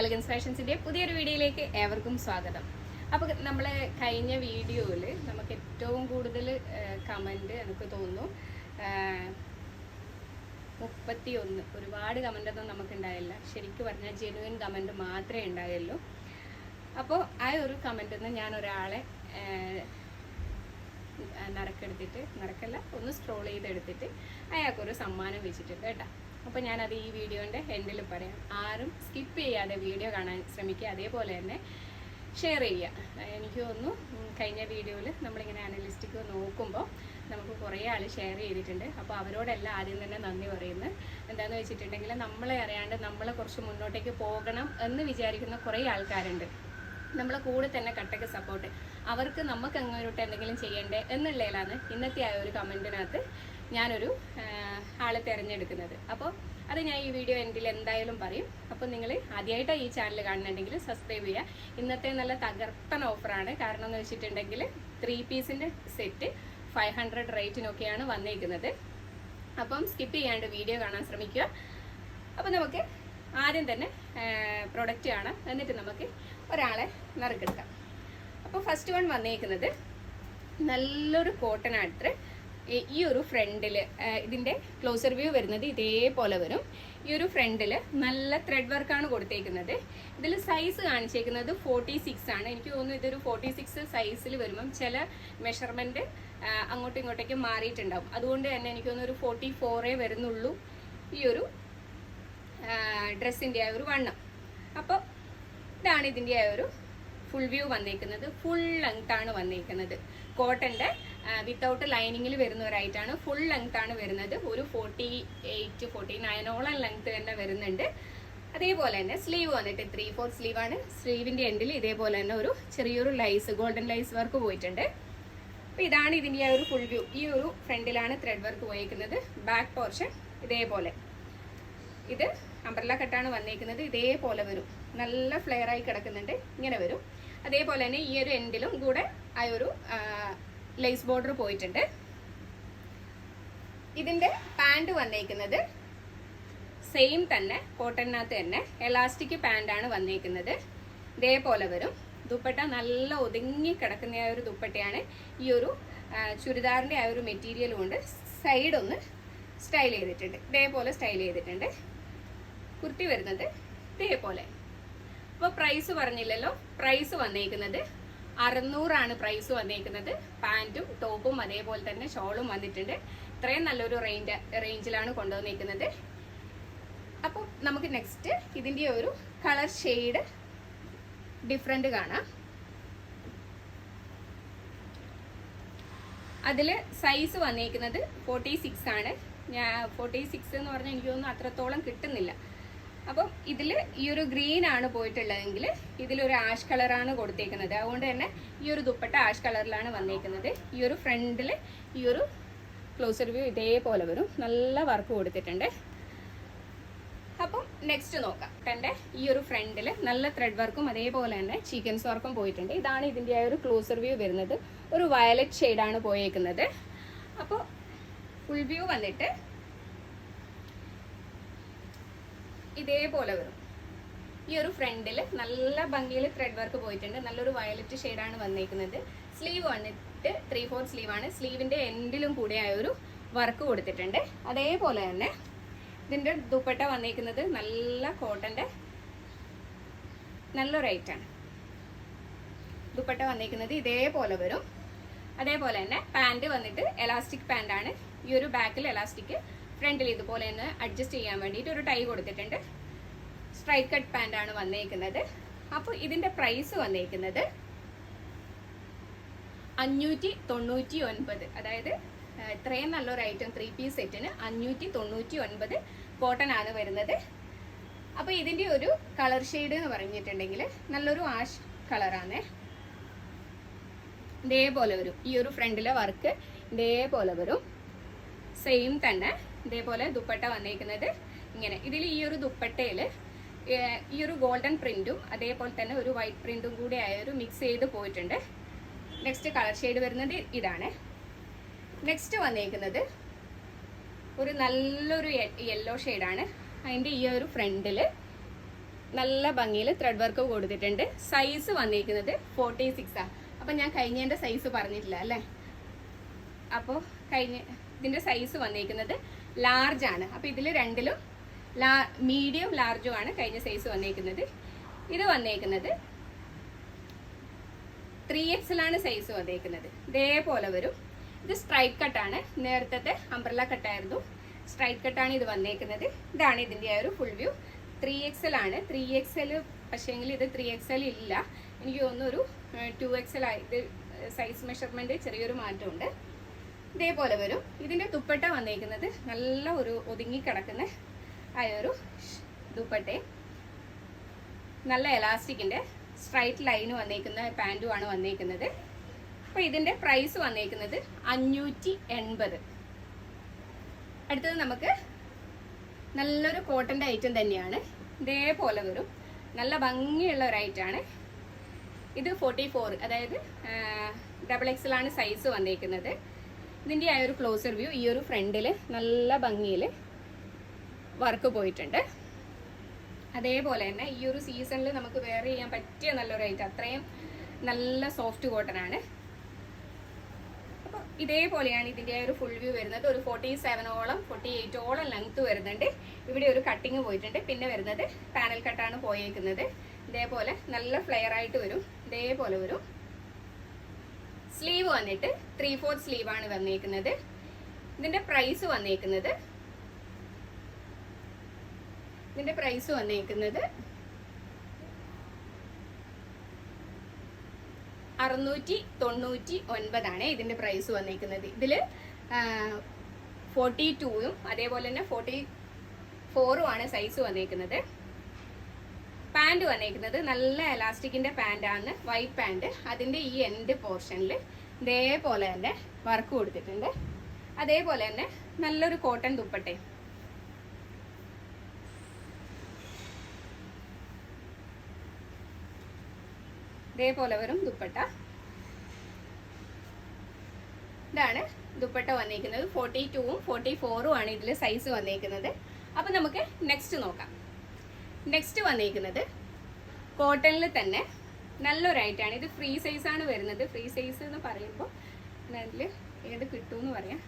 Elegance ഫാഷൻസിന്റെ പുതിയൊരു വീഡിയോയിലേക്ക് ഏവർക്കും സ്വാഗതം. അപ്പോൾ നമ്മൾ കഴിഞ്ഞ വീഡിയോയിൽ നമുക്ക് ഏറ്റവും കൂടുതൽ കമന്റ് എനിക്ക് തോന്നുന്നു മുപ്പത്തി ഒന്ന് ഒരുപാട് നമുക്ക് ഉണ്ടായില്ല ശരിക്കും പറഞ്ഞാൽ ജെനുവിൻ കമന്റ് മാത്രമേ ഉണ്ടായുള്ളൂ. അപ്പോൾ ആ ഒരു കമന്റിൽ നിന്ന് ഞാൻ ഒരാളെ ഏഹ്, നറുക്കെടുത്തിട്ട് നറുക്കല്ല ഒന്ന് സ്ക്രോൾ ചെയ്തെടുത്തിട്ട് അയാൾക്കൊരു സമ്മാനം വെച്ചിട്ടുണ്ട് കേട്ടോ. അപ്പോൾ ഞാനത് ഈ വീഡിയോന്റെ എൻഡിൽ പറയാം. ആരും സ്കിപ്പ് ചെയ്യാതെ വീഡിയോ കാണാൻ ശ്രമിക്കുക. അതേപോലെ തന്നെ ഷെയർ ചെയ്യുക. എനിക്ക് തോന്നുന്നു കഴിഞ്ഞ വീഡിയോയിൽ നമ്മളിങ്ങനെ അനലിസ്റ്റിക്ക് നോക്കുമ്പോൾ നമുക്ക് കുറേ ആൾ ഷെയർ ചെയ്തിട്ടുണ്ട്. അപ്പോൾ അവരോടെല്ലാം ആദ്യം തന്നെ നന്ദി പറയുന്നു. എന്താണെന്ന് വെച്ചിട്ടുണ്ടെങ്കിൽ നമ്മളെ അറിയാണ്ട് നമ്മളെ കുറച്ച് മുന്നോട്ടേക്ക് പോകണം എന്ന് വിചാരിക്കുന്ന കുറേ ആൾക്കാരുണ്ട്. നമ്മളെ കൂടെ തന്നെ കട്ടക്ക് സപ്പോർട്ട് അവർക്ക് നമുക്ക് അങ്ങോട്ട് എന്തെങ്കിലും ചെയ്യണ്ടേ എന്നുള്ളതിലാണ് ഇന്നത്തെ ആ ഒരു കമന്റിനകത്ത് ഞാനൊരു ആളെ തിരഞ്ഞെടുക്കുന്നത്. അപ്പോൾ അത് ഞാൻ ഈ വീഡിയോ എൻഡിൽ എന്തായാലും പറയും. അപ്പോൾ നിങ്ങൾ ആദ്യമായിട്ടാണ് ഈ ചാനൽ കാണുന്നുണ്ടെങ്കിൽ സബ്സ്ക്രൈബ് ചെയ്യുക. ഇന്നത്തെ നല്ല തകർത്തൻ ഓഫറാണ് കാരണം എന്ന് വെച്ചിട്ടുണ്ടെങ്കിൽ ത്രീ പീസിന്റെ സെറ്റ് ഫൈവ് ഹൺഡ്രഡ് റേറ്റിനൊക്കെയാണ് വന്നേക്കുന്നത്. അപ്പം സ്കിപ്പ് ചെയ്യാണ്ട് വീഡിയോ കാണാൻ ശ്രമിക്കുക. അപ്പോൾ നമുക്ക് ആദ്യം തന്നെ പ്രൊഡക്റ്റ് കാണാം. എന്നിട്ട് നമുക്ക് ഒരാളെ നറുക്കെടുക്കാം. അപ്പോൾ ഫസ്റ്റ് വൺ വന്നേക്കുന്നത് നല്ലൊരു കോട്ടൺ ആട്ര് ഈ ഒരു ഫ്രണ്ടിൽ ഇതിന്റെ ക്ലോസർ വ്യൂ വരുന്നത് ഇതേപോലെ വരും. ഈ ഒരു ഫ്രണ്ടിൽ നല്ല ത്രെഡ് വർക്കാണ് കൊടുത്തേക്കുന്നത്. ഇതിൽ സൈസ് കാണിച്ചേക്കുന്നത് ഫോർട്ടി സിക്സ് ആണ്. എനിക്ക് തോന്നുന്നു ഇതൊരു ഫോർട്ടി സിക്സ് സൈസിൽ വരുമ്പം ചില മെഷർമെന്റ് അങ്ങോട്ടും ഇങ്ങോട്ടേക്ക് മാറിയിട്ടുണ്ടാവും. അതുകൊണ്ട് തന്നെ എനിക്ക് തോന്നുന്നു ഒരു ഫോർട്ടി ഫോറേ വരുന്നുള്ളൂ ഈ ഒരു ഡ്രസ്സിന്റെ ആ ഒരു വണ്ണം. അപ്പോൾ ഇതാണ് ഇതിന്റെ ആ ഒരു ഫുൾ വ്യൂ വന്നേക്കുന്നത് ഫുൾ ലെങ്ത് ആണ് വന്നേക്കുന്നത്. കോട്ടന്റെ വിത്തൗട്ട് ലൈനിങ്ങിൽ വരുന്നവരായിട്ടാണ് ഫുൾ ലെങ്ത് ആണ് വരുന്നത്. ഒരു ഫോർട്ടി എയ്റ്റ് ഫോർട്ടി നയനോളം ലെങ്ത് തന്നെ വരുന്നുണ്ട്. അതേപോലെ തന്നെ സ്ലീവ് വന്നിട്ട് ത്രീ ഫോർ സ്ലീവ് ആണ്. സ്ലീവിന്റെ എൻഡിൽ ഇതേപോലെ തന്നെ ഒരു ചെറിയൊരു ലൈസ് ഗോൾഡൻ ലൈസ് വർക്ക് പോയിട്ടുണ്ട്. അപ്പോൾ ഇതാണ് ഇതിന്റെ ഒരു ഫുൾ വ്യൂ ഈ ഒരു ഫ്രണ്ടിലാണ് ത്രെഡ് വർക്ക് പോയേക്കുന്നത്. ബാക്ക് പോർഷൻ ഇതേപോലെ. ഇത് അംബ്രല കട്ടാണ് വന്നേക്കുന്നത്. ഇതേപോലെ വരും. നല്ല ഫ്ലെയറായി കിടക്കുന്നുണ്ട്. ഇങ്ങനെ വരും. അതേപോലെ തന്നെ ഈ ഒരു എൻഡിലും കൂടെ ആ ഒരു ലേസ് ബോർഡർ പോയിട്ടുണ്ട്. ഇതിന്റെ പാന്റ് വന്നേക്കുന്നത് സെയിം തന്നെ കോട്ടണിനകത്ത് തന്നെ എലാസ്റ്റിക് പാന്റാണ് വന്നേക്കുന്നത്. ഇതേപോലെ വരും. ദുപ്പട്ട നല്ല ഒതുങ്ങി കിടക്കുന്ന ആ ഒരു ദുപ്പട്ടയാണ്. ഈ ഒരു ചുരിദാറിന്റെ ആ ഒരു മെറ്റീരിയൽ കൊണ്ട് സൈഡ് ഒന്ന് സ്റ്റൈൽ ചെയ്തിട്ടുണ്ട്. ഇതേപോലെ സ്റ്റൈൽ ചെയ്തിട്ടുണ്ട്. കുർത്തി വരുന്നത് ഇതേപോലെ. അപ്പോൾ പ്രൈസ് പറഞ്ഞില്ലല്ലോ. പ്രൈസ് വന്നേക്കുന്നത് അറുന്നൂറാണ് പ്രൈസ് വന്നേക്കുന്നത്. പാന്റും ടോപ്പും അതേപോലെ തന്നെ ഷോളും വന്നിട്ടുണ്ട്. ഇത്രയും നല്ലൊരു റേഞ്ച് റേഞ്ചിലാണ് കൊണ്ടുവന്നേക്കുന്നത്. അപ്പോൾ നമുക്ക് നെക്സ്റ്റ് ഇതിന്റെ ഒരു കളർ ഷെയ്ഡ് ഡിഫറെന്റ് കാണാം. അതിൽ സൈസ് വന്നേക്കുന്നത് ഫോർട്ടി സിക്സ് ആണ്. ഞാൻ ഫോർട്ടി സിക്സ് എന്ന് പറഞ്ഞാൽ എനിക്ക് അത്രത്തോളം കിട്ടുന്നില്ല. അപ്പം ഇതിൽ ഈ ഒരു ഗ്രീൻ ആണ് പോയിട്ടുള്ളതെങ്കിൽ ഇതിലൊരു ആഷ് കളറാണ് കൊടുത്തേക്കുന്നത്. അതുകൊണ്ട് തന്നെ ഈ ഒരു ദുപ്പട്ട ആഷ് കളറിലാണ് വന്നേക്കുന്നത്. ഈ ഒരു ഫ്രണ്ടിൽ ഈ ഒരു ക്ലോസർ വ്യൂ ഇതേപോലെ വരും. നല്ല വർക്ക് കൊടുത്തിട്ടുണ്ട്. അപ്പം നെക്സ്റ്റ് നോക്കാം. എന്റെ ഈ ഒരു ഫ്രണ്ടിൽ നല്ല ത്രെഡ് വർക്കും അതേപോലെ തന്നെ ചീക്കൻസ് വർക്കും പോയിട്ടുണ്ട്. ഇതാണ് ഇതിന്റെ ആ ഒരു ക്ലോസർ വ്യൂ വരുന്നത്. ഒരു വയലറ്റ് ഷെയ്ഡാണ് പോയേക്കുന്നത്. അപ്പോൾ ഫുൾ വ്യൂ വന്നിട്ട് ഇതേപോലെ വരും. ഈ ഒരു ഫ്രണ്ടിൽ നല്ല ഭംഗിയിൽ ത്രെഡ് വർക്ക് പോയിട്ടുണ്ട്. നല്ലൊരു വയലറ്റ് ഷെയ്ഡാണ് വന്നിരിക്കുന്നത് സ്ലീവ് വന്നിട്ട് ത്രീ ഫോർ സ്ലീവ് ആണ്. സ്ലീവിന്റെ എൻഡിലും കൂടെ ആ ഒരു വർക്ക് കൊടുത്തിട്ടുണ്ട്. അതേപോലെ തന്നെ ഇതിന്റെ ദുപ്പട്ട വന്നിരിക്കുന്നത് നല്ല കോട്ടന്റെ നല്ലൊരു ഐറ്റാണ് ദുപ്പട്ട വന്നിരിക്കുന്നത് ഇതേപോലെ വരും. അതേപോലെ തന്നെ പാന്റ് വന്നിട്ട് എലാസ്റ്റിക് പാന്റാണ് ഈ ഒരു ബാക്കിൽ എലാസ്റ്റിക് ഫ്രണ്ടിൽ ഇതുപോലെ ഒന്ന് അഡ്ജസ്റ്റ് ചെയ്യാൻ വേണ്ടിയിട്ട് ഒരു ടൈ കൊടുത്തിട്ടുണ്ട്. സ്ട്രൈക്ക് കട്ട് പാന്റ് ആണ് വന്നേക്കുന്നത്. അപ്പോൾ ഇതിന്റെ പ്രൈസ് വന്നേക്കുന്നത് അഞ്ഞൂറ്റി തൊണ്ണൂറ്റി ഒൻപത് അതായത് ഇത്രയും നല്ലൊരു ഐറ്റം ത്രീ പീസ് സെറ്റിന് അഞ്ഞൂറ്റി തൊണ്ണൂറ്റി ഒൻപത് കോട്ടൺ ആണ് വരുന്നത്. അപ്പോൾ ഇതിന്റെ ഒരു കളർ ഷെയ്ഡ് എന്ന് പറഞ്ഞിട്ടുണ്ടെങ്കിൽ നല്ലൊരു ആഷ് കളറാണ് ഇതേപോലെ വരും. ഈ ഒരു ഫ്രണ്ടിലെ വർക്ക് ഇതേപോലെ വരും. സെയിം തന്നെ. ഇതേപോലെ ദുപ്പട്ട വന്നേക്കുന്നത്. ഇങ്ങനെ. ഇതിൽ ഈ ഒരു ദുപ്പട്ടയിൽ ഈ ഒരു ഗോൾഡൻ പ്രിന്റും അതേപോലെ തന്നെ ഒരു വൈറ്റ് പ്രിന്റും കൂടി ആയ ഒരു മിക്സ് ചെയ്ത് പോയിട്ടുണ്ട്. നെക്സ്റ്റ് കളർ ഷെയ്ഡ് വരുന്നത് ഇതാണ്. നെക്സ്റ്റ് വന്നേക്കുന്നത് ഒരു നല്ലൊരു യെല്ലോ ഷെയ്ഡാണ്. അതിന്റെ ഈ ഒരു ഫ്രണ്ടിൽ നല്ല ഭംഗിയിൽ ത്രെഡ് വർക്ക് കൊടുത്തിട്ടുണ്ട്. സൈസ് വന്നിരിക്കുന്നത് ഫോർട്ടി സിക്സ് ആ. അപ്പം ഞാൻ കഴിഞ്ഞതിന്റെ സൈസ് പറഞ്ഞിട്ടില്ല അല്ലേ? അപ്പോൾ കഴിഞ്ഞ ഇതിന്റെ സൈസ് വന്നിരിക്കുന്നത് ലാർജ് ആണ്. അപ്പോൾ ഇതിൽ രണ്ടിലും ലാ മീഡിയം ലാർജും ആണ് കഴിഞ്ഞ സൈസ് വന്നേക്കുന്നത്. ഇത് വന്നേക്കുന്നത് ത്രീ എക്സിലാണ് സൈസ് വന്നേക്കുന്നത്. ഇതേപോലെ വരും. ഇത് സ്ട്രൈറ്റ് കട്ടാണ് നേരത്തെ അംബ്രല കട്ടായിരുന്നു സ്ട്രൈറ്റ് കട്ടാണ് ഇത് വന്നേക്കുന്നത്. ഇതാണ് ഇതിന്റെ ആ ഒരു ഫുൾ വ്യൂ ത്രീ എക്സൽ ആണ്. ത്രീ എക്സൽ പക്ഷേങ്കിൽ ഇത് ത്രീ എക്സൽ ഇല്ല. എനിക്ക് തോന്നുന്നു ഒരു ടു എക്സൽ ആയി ഇത് സൈസ് മെഷർമെന്റ് ചെറിയൊരു മാറ്റമുണ്ട്. ഇതേപോലെ വരും. ഇതിന്റെ ദുപ്പട്ട വന്നേക്കുന്നത് നല്ല ഒരു ഒതുങ്ങി കിടക്കുന്ന ആ ഒരു ദുപ്പട്ടേ. നല്ല എലാസ്റ്റിക്കിന്റെ സ്ട്രൈറ്റ് ലൈന് വന്നേക്കുന്ന പാന്റുമാണ് വന്നേക്കുന്നത്. അപ്പോൾ ഇതിന്റെ പ്രൈസ് വന്നേക്കുന്നത് അഞ്ഞൂറ്റി എൺപത് അടുത്തത് നമുക്ക് നല്ലൊരു കോട്ടന്റെ ഐറ്റം തന്നെയാണ്. ഇതേപോലെ വരും. നല്ല ഭംഗിയുള്ള ഒരു ഐറ്റമാണ് ഇത് ഫോർട്ടി ഫോർ അതായത് ഡബിൾ എക്സലാണ് സൈസ് വന്നേക്കുന്നത്. ഇതിന്റെ ആ ഒരു ക്ലോസർ വ്യൂ ഈ ഒരു ഫ്രണ്ടിൽ നല്ല ഭംഗിയിൽ വർക്ക് പോയിട്ടുണ്ട്. അതേപോലെ തന്നെ ഈ ഒരു സീസണിൽ നമുക്ക് വെയർ ചെയ്യാൻ പറ്റിയ നല്ലൊരു ഐറ്റം അത്രയും നല്ല സോഫ്റ്റ് കോട്ടൺ ആണ്. അപ്പോൾ ഇതേപോലെയാണ് ഇതിന്റെ ഒരു ഫുൾ വ്യൂ വരുന്നത്. ഒരു ഫോർട്ടി സെവനോളം ഫോർട്ടി എയ്റ്റോളം ലെങ്ത് വരുന്നുണ്ട്. ഇവിടെ ഒരു കട്ടിങ് പോയിട്ടുണ്ട്. പിന്നെ വരുന്നത് പാനൽ കട്ടാണ് പോയേക്കുന്നത്. ഇതേപോലെ നല്ല ഫ്ലെയർ ആയിട്ട് വരും. ഇതേപോലെ വരും. സ്ലീവ് വന്നിട്ട് ത്രീ ഫോർത്ത് സ്ലീവ് ആണ് വന്നേക്കുന്നത്. ഇതിന്റെ പ്രൈസ് വന്നേക്കുന്നത് ഇതിന്റെ പ്രൈസ് വന്നേക്കുന്നത് അറുന്നൂറ്റി തൊണ്ണൂറ്റി ഒൻപതാണ് ഇതിന്റെ പ്രൈസ് വന്നേക്കുന്നത്. ഇതിൽ ഫോർട്ടി ടൂവും അതേപോലെ തന്നെ ഫോർട്ടി ഫോറും ആണ് സൈസ് വന്നേക്കുന്നത്. പാന്റ് വന്നേക്കുന്നത് നല്ല എലാസ്റ്റിക്കിന്റെ പാന്റാണ് വൈറ്റ് പാന്റ് അതിന്റെ ഈ എൻഡ് പോർഷനിൽ ഇതേപോലെ തന്നെ വർക്ക് കൊടുത്തിട്ടുണ്ട്. അതേപോലെ തന്നെ നല്ലൊരു കോട്ടൺ തുപ്പട്ടെ ഇതേപോലെ വരും ദുപ്പട്ട. ഇതാണ് ദുപ്പട്ട വന്നേക്കുന്നത്. ഫോർട്ടി ടൂവും ഫോർട്ടി ഫോറും ആണ് ഇതിൽ സൈസ് വന്നേക്കുന്നത്. അപ്പം നമുക്ക് നെക്സ്റ്റ് നോക്കാം. നെക്സ്റ്റ് വന്നിരിക്കുന്നത് കോട്ടണിൽ തന്നെ നല്ലൊരു ഐറ്റാണ് ഇത് ഫ്രീ സൈസ് ആണ് വരുന്നത്. ഫ്രീ സൈസ് എന്ന് പറയുമ്പോൾ നല്ല ഏത് കിട്ടുമെന്ന് പറയാം.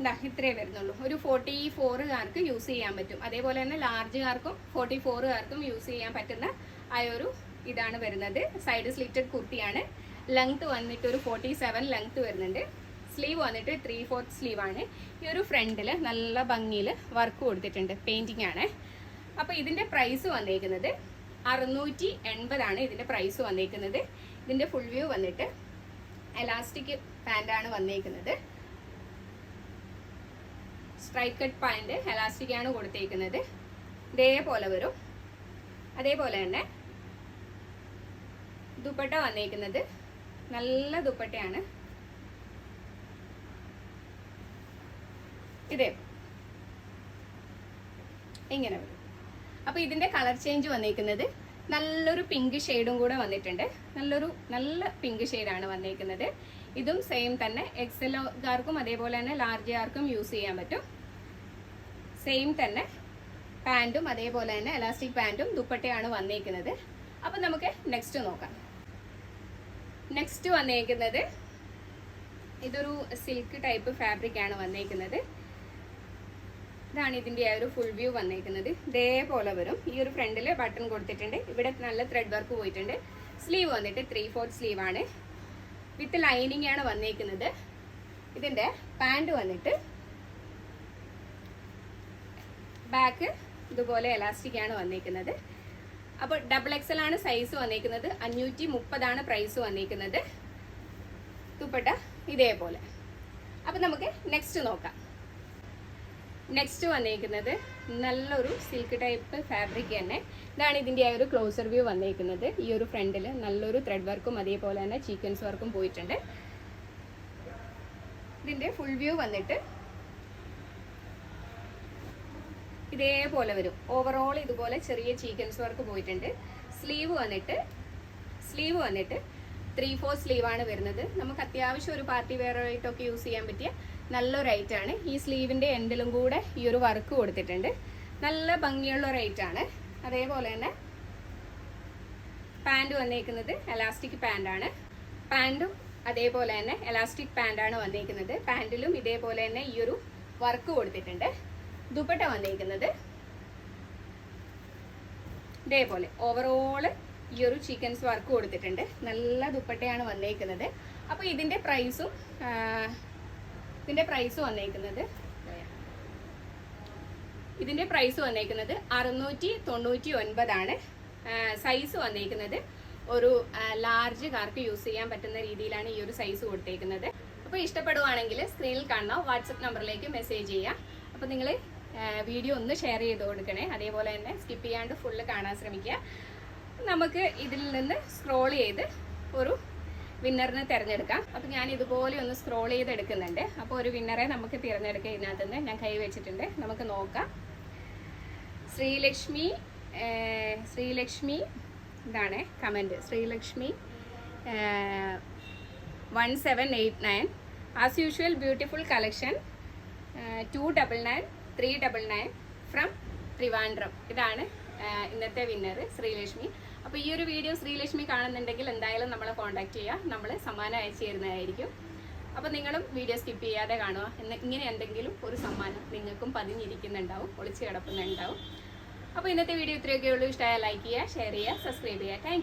ഇതാ ഇത്രേ വരുന്നുള്ളൂ. ഒരു ഫോർട്ടി ഫോറുകാർക്ക് യൂസ് ചെയ്യാൻ പറ്റും. അതേപോലെ തന്നെ ലാർജുകാർക്കും ഫോർട്ടി ഫോറുകാർക്കും യൂസ് ചെയ്യാൻ പറ്റുന്ന ആ ഒരു ഇതാണ് വരുന്നത്. സൈഡ് സ്ലിറ്റഡ് കുർത്തിയാണ്. ലെങ്ത് വന്നിട്ട് ഒരു ഫോർട്ടി സെവൻ ലെങ്ത് വരുന്നുണ്ട്. സ്ലീവ് വന്നിട്ട് ത്രീ ഫോർത്ത് സ്ലീവാണ് ഈ ഒരു ഫ്രണ്ടിൽ നല്ല ഭംഗിയിൽ വർക്ക് കൊടുത്തിട്ടുണ്ട്. പെയിന്റിംഗ് ആണ്. അപ്പോൾ ഇതിന്റെ പ്രൈസ് വന്നേക്കുന്നത് അറുന്നൂറ്റി എൺപതാണ് ഇതിന്റെ പ്രൈസ് വന്നേക്കുന്നത്. ഇതിന്റെ ഫുൾ വ്യൂ വന്നിട്ട് എലാസ്റ്റിക് പാന്റാണ് വന്നേക്കുന്നത്. സ്ട്രൈറ്റ് കട്ട് പാന്റ് എലാസ്റ്റിക് ആണ് കൊടുത്തേക്കുന്നത്. ഇതേപോലെ വരും. അതേപോലെ തന്നെ ദുപ്പട്ട വന്നേക്കുന്നത്. നല്ല ദുപ്പട്ടയാണ്. ഇതേ. ഇങ്ങനെ വരും. അപ്പോൾ ഇതിന്റെ കളർ ചേഞ്ച് വന്നേക്കുന്നത് നല്ലൊരു പിങ്ക് ഷെയ്ഡും കൂടെ വന്നിട്ടുണ്ട്. നല്ലൊരു നല്ല പിങ്ക് ഷെയ്ഡാണ് വന്നിരിക്കുന്നത് ഇതും സെയിം തന്നെ. എക്സലുകാർക്കും അതേപോലെ തന്നെ ലാർജ് ആർക്കും യൂസ് ചെയ്യാൻ പറ്റും. സെയിം തന്നെ. പാന്റും അതേപോലെ തന്നെ എലാസ്റ്റിക് പാന്റും ദുപ്പട്ടയാണ് വന്നിരിക്കുന്നത് അപ്പം നമുക്ക് നെക്സ്റ്റ് നോക്കാം. നെക്സ്റ്റ് വന്നേക്കുന്നത് ഇതൊരു സിൽക്ക് ടൈപ്പ് ഫാബ്രിക് ആണ് വന്നേക്കുന്നത്. ഇതാണ് ഇതിന്റെ ആ ഒരു ഫുൾ വ്യൂ വന്നേക്കുന്നത്. ഇതേപോലെ വരും. ഈ ഒരു ഫ്രണ്ടിൽ ബട്ടൺ കൊടുത്തിട്ടുണ്ട്. ഇവിടെ നല്ല ത്രെഡ് വർക്ക് പോയിട്ടുണ്ട്. സ്ലീവ് വന്നിട്ട് ത്രീ ഫോർത്ത് സ്ലീവ് ആണ്. വിത്ത് ലൈനിങ് ആണ് വന്നേക്കുന്നത്. ഇതിന്റെ പാന്റ് വന്നിട്ട് ബാക്ക് ഇതുപോലെ എലാസ്റ്റിക് ആണ് വന്നേക്കുന്നത്. അപ്പോൾ ഡബിൾ എക്സൽ ആണ് സൈസ് വന്നേക്കുന്നത്. അഞ്ഞൂറ്റി മുപ്പതാണ് പ്രൈസ് വന്നേക്കുന്നത്. ദുപ്പട്ട ഇതേപോലെ. അപ്പം നമുക്ക് നെക്സ്റ്റ് നോക്കാം. നെക്സ്റ്റ് വന്നേക്കുന്നത് നല്ലൊരു സിൽക്ക് ടൈപ്പ് ഫാബ്രിക് തന്നെ. ഇതാണ് ഇതിന്റെ ആ ഒരു ക്ലോസർ വ്യൂ വന്നേക്കുന്നത്. ഈ ഒരു ഫ്രണ്ടിൽ നല്ലൊരു ത്രെഡ് വർക്കും അതേപോലെ തന്നെ ചീക്കൻസ് വർക്കും പോയിട്ടുണ്ട്. ഇതിന്റെ ഫുൾ വ്യൂ വന്നിട്ട് ഇതേപോലെ വരും. ഓവറോൾ ഇതുപോലെ ചെറിയ ചീക്കൻസ് വർക്ക് പോയിട്ടുണ്ട്. സ്ലീവ് വന്നിട്ട് സ്ലീവ് വന്നിട്ട് ത്രീ ഫോർ സ്ലീവാണ് വരുന്നത്. നമുക്ക് അത്യാവശ്യം ഒരു പാർട്ടി വെയർ ആയിട്ടൊക്കെ യൂസ് ചെയ്യാൻ പറ്റിയ നല്ലൊരു ഐറ്റം ആണ്. ഈ സ്ലീവിന്റെ എൻഡിലും കൂടെ ഈ ഒരു വർക്ക് കൊടുത്തിട്ടുണ്ട്. നല്ല ഭംഗിയുള്ള ഒരു അതേപോലെ തന്നെ പാന്റ് വന്നേക്കുന്നത് എലാസ്റ്റിക് പാന്റാണ് പാന്റും അതേപോലെ തന്നെ എലാസ്റ്റിക് പാന്റാണ് വന്നേക്കുന്നത്. പാന്റിലും ഇതേപോലെ തന്നെ ഈ ഒരു വർക്ക് കൊടുത്തിട്ടുണ്ട്. ദുപ്പട്ട വന്നേക്കുന്നത് ഇതേപോലെ ഓവറോൾ ഈ ഒരു ചിക്കൻസ് വർക്ക് കൊടുത്തിട്ടുണ്ട്. നല്ല ദുപ്പട്ടയാണ് വന്നേക്കുന്നത്. അപ്പോൾ ഇതിന്റെ പ്രൈസും ഇതിന്റെ പ്രൈസ് വന്നേക്കുന്നത് ഇതിന്റെ പ്രൈസ് വന്നേക്കുന്നത് അറുന്നൂറ്റി തൊണ്ണൂറ്റി ഒൻപതാണ് സൈസ് വന്നേക്കുന്നത് ഒരു ലാർജ് കാർക്ക് യൂസ് ചെയ്യാൻ പറ്റുന്ന രീതിയിലാണ് ഈ ഒരു സൈസ് കൊടുത്തേക്കുന്നത്. അപ്പോൾ ഇഷ്ടപ്പെടുവാണെങ്കിൽ സ്ക്രീനിൽ കാണുന്ന വാട്സപ്പ് നമ്പറിലേക്ക് മെസ്സേജ് ചെയ്യാം. അപ്പോൾ നിങ്ങൾ വീഡിയോ ഒന്ന് ഷെയർ ചെയ്ത് കൊടുക്കണേ. അതേപോലെ തന്നെ സ്കിപ്പ് ചെയ്യാണ്ട് ഫുള്ള് കാണാൻ ശ്രമിക്കുക. നമുക്ക് ഇതിൽ നിന്ന് സ്ക്രോൾ ചെയ്ത് ഒരു വിന്നറിനെ തിരഞ്ഞെടുക്കാം. അപ്പോൾ ഞാൻ ഇതുപോലെ ഒന്ന് സ്ക്രോൾ ചെയ്ത് എടുക്കുന്നുണ്ട് അപ്പോൾ ഒരു വിന്നറെ നമുക്ക് തിരഞ്ഞെടുക്കാം ഇതിനകത്ത് നിന്ന്. ഞാൻ കൈ വെച്ചിട്ടുണ്ട്. നമുക്ക് നോക്കാം. ശ്രീലക്ഷ്മി ശ്രീലക്ഷ്മി ഇതാണ് comment Sreelakshmi one seven eight nine as usual beautiful collection two double nine three double nine from Trivandrum ഇതാണ് ഇന്നത്തെ വിന്നർ ശ്രീലക്ഷ്മി. അപ്പോൾ ഈ ഒരു വീഡിയോ ശ്രീലക്ഷ്മി കാണുന്നുണ്ടെങ്കിൽ എന്തായാലും നമ്മളെ കോൺടാക്ട് ചെയ്യുക നമ്മൾ സമ്മാനം അയച്ചു തരുന്നതായിരിക്കും. അപ്പോൾ നിങ്ങളും വീഡിയോ സ്കിപ്പ് ചെയ്യാതെ കാണുക. എന്ന് ഇങ്ങനെ എന്തെങ്കിലും ഒരു സമ്മാനം നിങ്ങൾക്കും പതിഞ്ഞിരിക്കുന്നുണ്ടാവും ഒളിച്ചു കിടക്കുന്നുണ്ടാവും. അപ്പോൾ ഇന്നത്തെ വീഡിയോ ഇത്രയൊക്കെ ഉള്ളൂ. ഇഷ്ടമായ ലൈക്ക് ചെയ്യുക ഷെയർ ചെയ്യുക സബ്സ്ക്രൈബ് ചെയ്യുക. താങ്ക്